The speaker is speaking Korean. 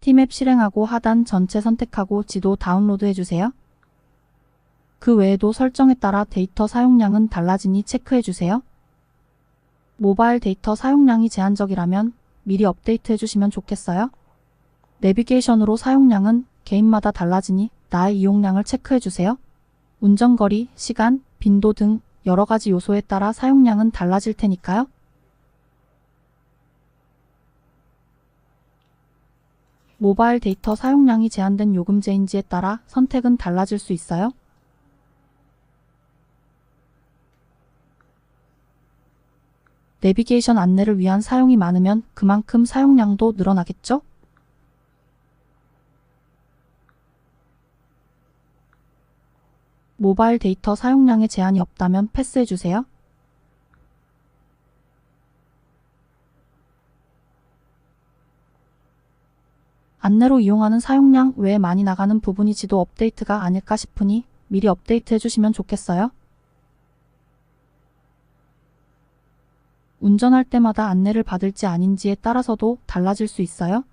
티맵 실행하고 하단 전체 선택하고 지도 다운로드 해주세요. 그 외에도 설정에 따라 데이터 사용량은 달라지니 체크해주세요. 모바일 데이터 사용량이 제한적이라면 미리 업데이트 해주시면 좋겠어요. 내비게이션으로 사용량은 개인마다 달라지니 나의 이용량을 체크해주세요. 운전거리, 시간, 빈도 등 여러 가지 요소에 따라 사용량은 달라질 테니까요. 모바일 데이터 사용량이 제한된 요금제인지에 따라 선택은 달라질 수 있어요. 내비게이션 안내를 위한 사용이 많으면 그만큼 사용량도 늘어나겠죠? 모바일 데이터 사용량에 제한이 없다면 패스해주세요. 안내로 이용하는 사용량 외에 많이 나가는 부분이 지도 업데이트가 아닐까 싶으니 미리 업데이트 해주시면 좋겠어요. 운전할 때마다 안내를 받을지 아닌지에 따라서도 달라질 수 있어요.